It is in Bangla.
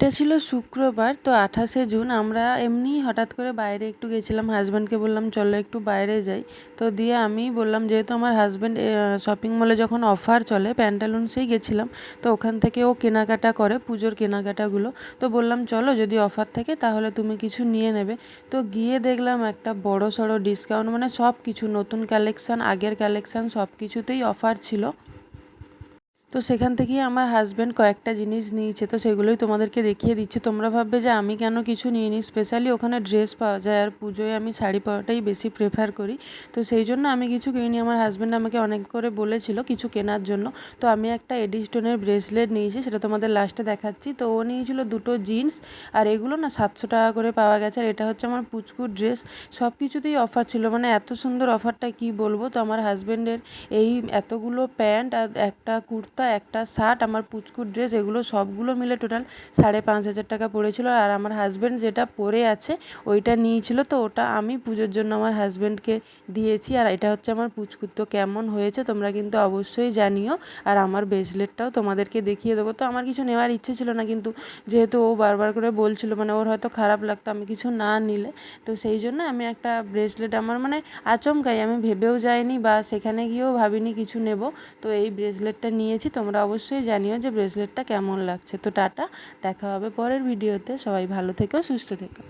দিনটা ছিল শুক্রবার, তো আঠাশে জুন। আমরা এমনি হঠাৎ করে বাইরে একটু গেছিলাম হাজব্যান্ডকে বললাম, চলো একটু বাইরে যাই। তো দিয়ে আমি বললাম, যেহেতু আমার হাজব্যান্ড শপিং মলে যখন অফার চলে প্যান্টালুন্সেই গেছিলাম, তো ওখান থেকে ও কেনাকাটা করে, পুজোর কেনাকাটাগুলো। তো বললাম, চলো, যদি অফার থাকে, তাহলে তুমি কিছু নিয়ে নেবে। তো গিয়ে দেখলাম একটা বড় সড়ো ডিসকাউন্ট মানে সব কিছু নতুন কালেকশান আগের কালেকশান সব কিছুতেই অফার ছিল। তো সেখান থেকেই আমার হাজব্যান্ড কয়েকটা জিনিস নিয়েছে, তো সেগুলোই তোমাদেরকে দেখিয়ে দিচ্ছে। তোমরা ভাববে যে আমি কেন কিছু নিইনি স্পেশালি ওখানে ড্রেস পাওয়া যায় আর পুজোয় আমি শাড়ি পরাটাই বেশি প্রেফার করি। তো সেই জন্য আমি কিছু কিনিনি, আমার হাজব্যান্ড আমাকে অনেক করে বলেছিল কিছু কেনার জন্য। তো আমি একটা এডিস্টোনের ব্রেসলেট নিয়েছি, সেটা তোমাদের লাস্টে দেখাচ্ছি। তো ও নিয়েছিল দুটো জিন্স আর এগুলো না সাতশো টাকা করে পাওয়া গেছে, আর এটা হচ্ছে আমার পুচকুর ড্রেস সব কিছুতেই অফার ছিল মানে এত সুন্দর অফারটা কি বলব? তো আমার হাজব্যান্ডের এই এতগুলো প্যান্ট আর একটা কুর্তা, একটা শার্ট, আমার পুচকুর ড্রেস এগুলো সবগুলো মিলে টোটাল সাড়ে পাঁচ হাজার টাকা পড়েছিল। আর আমার হাজব্যান্ড যেটা পরে আছে, ওইটা নিয়েছিল। তো ওটা আমি পুজোর জন্য আমার হাজব্যান্ডকে দিয়েছি। আর এটা হচ্ছে আমার পুচকুর। তো কেমন হয়েছে তোমরা কিন্তু অবশ্যই জানিও। আর আমার ব্রেসলেটটাও তোমাদেরকে দেখিয়ে দেবো। তো আমার কিছু নেওয়ার ইচ্ছে ছিল না কিন্তু যেহেতু ও বারবার করে বলছিল মানে ওর হয়তো খারাপ লাগতো আমি কিছু না নিলে। তো সেই জন্য আমি একটা ব্রেসলেট আমার মানে আচমকাই, আমি ভেবেও যাইনি বা সেখানে গিয়েও ভাবিনি কিছু নেব। তো এই ব্রেসলেটটা নিয়েছি। তোমরা অবশ্যই জানিও যে ব্রেসলেটটা কেমন লাগছে। তো টাটা, দেখা হবে পরের ভিডিওতে। সবাই ভালো থেকো, সুস্থ থেকো।